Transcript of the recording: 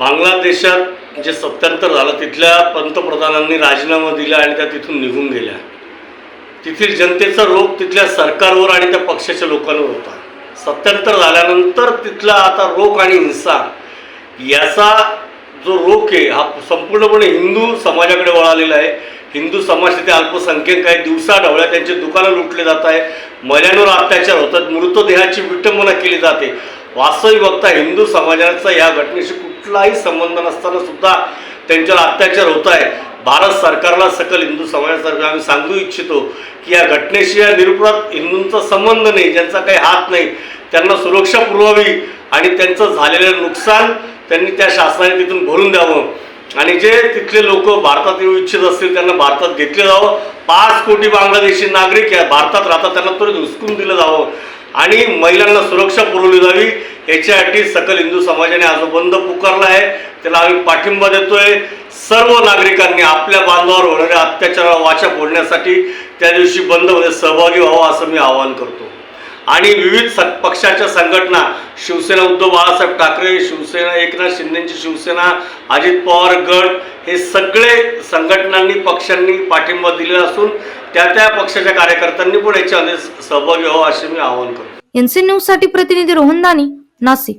बांगलादेशात जे सत्यांतर झालं तिथल्या पंतप्रधानांनी राजीनामा दिला आणि त्या तिथून निघून गेल्या. तिथील जनतेचा रोग तिथल्या सरकारवर आणि त्या पक्षाच्या लोकांवर होता. सत्यांतर झाल्यानंतर तिथला आता रोग आणि हिंसा याचा जो रोग आहे हा संपूर्णपणे हिंदू समाजाकडे वळालेला आहे. हिंदू समाज तिथे अल्पसंख्याक आहे. दिवसाढवळ्या त्यांचे दुकानं लुटले जात आहे. महिलांवर अत्याचार होतात. मृतदेहाची विटंबना केली जाते. वास्तविक बघता हिंदू समाजाचा या घटनेशी कुठलाही संबंध नसताना सुद्धा त्यांच्यावर अत्याचार होत आहे. भारत सरकारला सकल हिंदू समाजासारखं आम्ही सांगू इच्छितो की या घटनेशी या निरुपणात हिंदूंचा संबंध नाही ज्यांचा काही हात नाही त्यांना सुरक्षा पुरवावी आणि त्यांचं झालेलं नुकसान त्यांनी त्या शासनाने तिथून भरून द्यावं. आणि जे तिथले लोक भारतात येऊ इच्छित असतील त्यांना भारतात घेतले जावं. पाच कोटी बांगलादेशी नागरिक या भारतात राहतात त्यांना त्वरित हुसकून दिलं जावं. आणि महिलांना सुरक्षा पुरवली जावी. याच्यासाठी सकल हिंदू समाजाने आज बंद पुकारला आहे. त्याला आम्ही पाठिंबा देतोय. सर्व नागरिकांनी आपल्या बांधवावर होणाऱ्या अत्याचाराला वाचा फोडण्यासाठी त्या दिवशी बंदमध्ये सहभागी व्हावं असं मी आवाहन करतो. आणि विविध स पक्षाच्या संघटना शिवसेना उद्धव बाळासाहेब ठाकरे शिवसेना एकनाथ शिंदेची शिवसेना अजित पवार गट हे सगळे संघटनांनी पक्षांनी पाठिंबा दिलेला असून त्या त्या पक्षाच्या कार्यकर्त्यांनी पण याच्यामध्ये सहभागी व्हावं असे मी आवाहन करतो. एनसी न्यूजसाठी प्रतिनिधी रोहन दानी. नाशिक